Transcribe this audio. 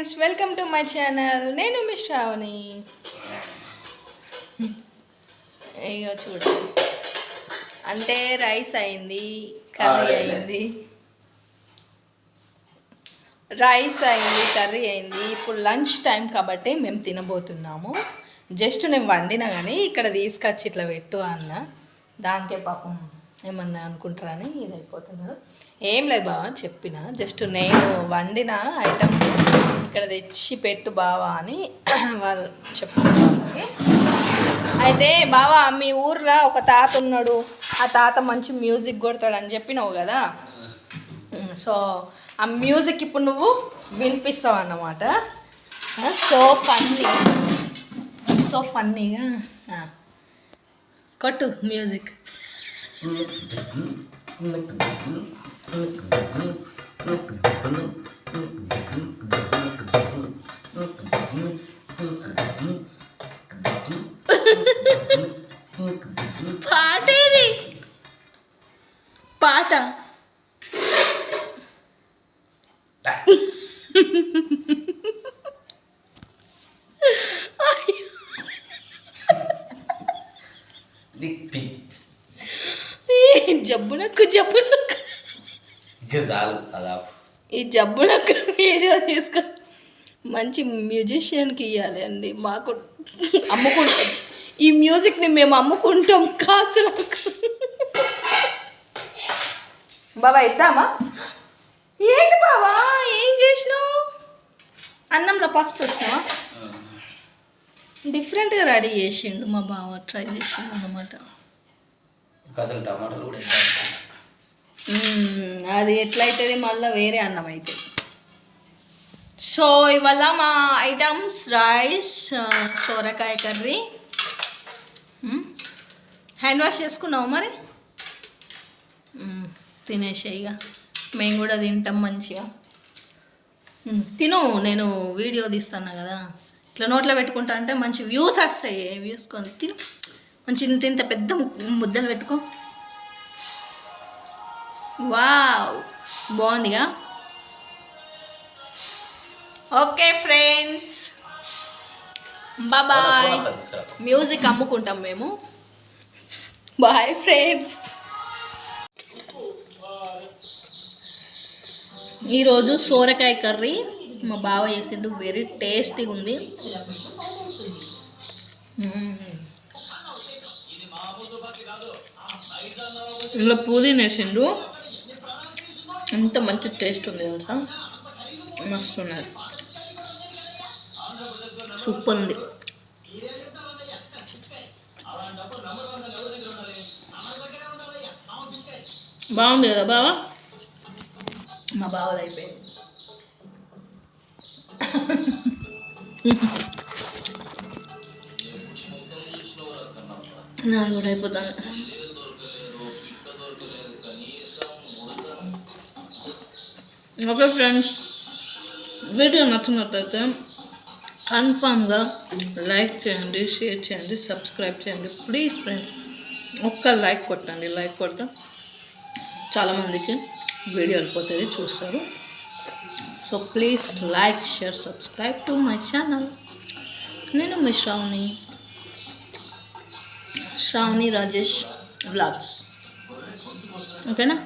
Friends welcome to my channel. నేను మీ శ్రావణి. ఇగో చూడండి అంటే రైస్ అయింది కర్రీ అయింది. రైస్ అయింది కర్రీ అయింది. ఇప్పుడు లంచ్ టైం కాబట్టి మేము తినబోతున్నాము. జస్ట్ నేను వండినా కానీ ఇక్కడ తీసుకొచ్చి ఇట్లా పెట్టు అన్న. దానికే పాపం ఏమన్నా అనుకుంటారని ఇది అయిపోతున్నాడు ఏం లేదు బావ చెప్పిన. జస్ట్ నేను వండిన ఐటమ్స్ ఇక్కడ తెచ్చి పెట్టు బావా అని వాళ్ళు చెప్తున్నారు. అయితే బావా మీ ఊర్లో ఒక తాత ఉన్నాడు. ఆ తాత మంచి మ్యూజిక్ కొడతాడు అని చెప్పినావు కదా? సో ఆ మ్యూజిక్ ఇప్పుడు నువ్వు వినిపిస్తావు అన్నమాట. So funny. సో ఫన్నీగా కొట్టు మ్యూజిక్. జబ్బునకు జబ్బునకు ఈ జబ్బునకు వీడియో తీసుకో. మంచి మ్యూజిషియన్కి ఇవ్వాలి అండి. మాకు అమ్ముకుంటాం. ఈ మ్యూజిక్ని మేము అమ్ముకుంటాం. కాసులకు బాబా ఇద్దామా? ఏంటి బాబా ఏం చేసినావు? అన్నంలో పసుపు వేసినావా? డిఫరెంట్గా రెడీ చేసిండు మా బావ. ట్రై చేసిండు అన్నమాట. అసలు టమాటాలు కూడా అది ఎట్లయితుంది మళ్ళీ వేరే అన్నం అయితే. సో ఇవాళ మా ఐటమ్స్ రైస్ సోరకాయ కర్రీ. హ్యాండ్ వాష్ చేసుకున్నావు మరి? తినేసే ఇక మేము కూడా తింటాం మంచిగా. తిను నేను వీడియో తీస్తాను కదా. ఇట్లా నోట్లో పెట్టుకుంటా అంటే మంచి వ్యూస్ వస్తాయి వ్యూస్ కొని తిను. మంచి ఇంత ఇంత పెద్ద ముద్దలు పెట్టుకో. Wow బాగుందిగా? Okay friends. Bye music అమ్ముకుంటాం మేము. Bye friends. ఈరోజు సోరకాయ కర్రీ. మా బావ చేసిండు వెరీ టేస్టీగా ఉంది ఇందులో పుదీనా వేసిండు ఎంత మంచి టేస్ట్ ఉంది తెలుసా? మస్తు ఉన్నది. సూపర్ ఉంది. బాగుంది కదా బావా? మా బావది అయిపోయింది. నాది కూడా అయిపోతాను ఓకే ఫ్రెండ్స్ వీడియో నచ్చినట్లయితే కన్ఫామ్గా లైక్ చేయండి షేర్ చేయండి సబ్స్క్రైబ్ చేయండి. ప్లీజ్ ఫ్రెండ్స్ ఒక్క లైక్ కొట్టండి. లైక్ కొడితే చాలామందికి వీడియో వెళ్ళిపోతుంది చూస్తారు. So please like share subscribe to my channel నేను మీ శ్రావణి శ్రావణి రాజేష్ వ్లాగ్స్ ఓకేనా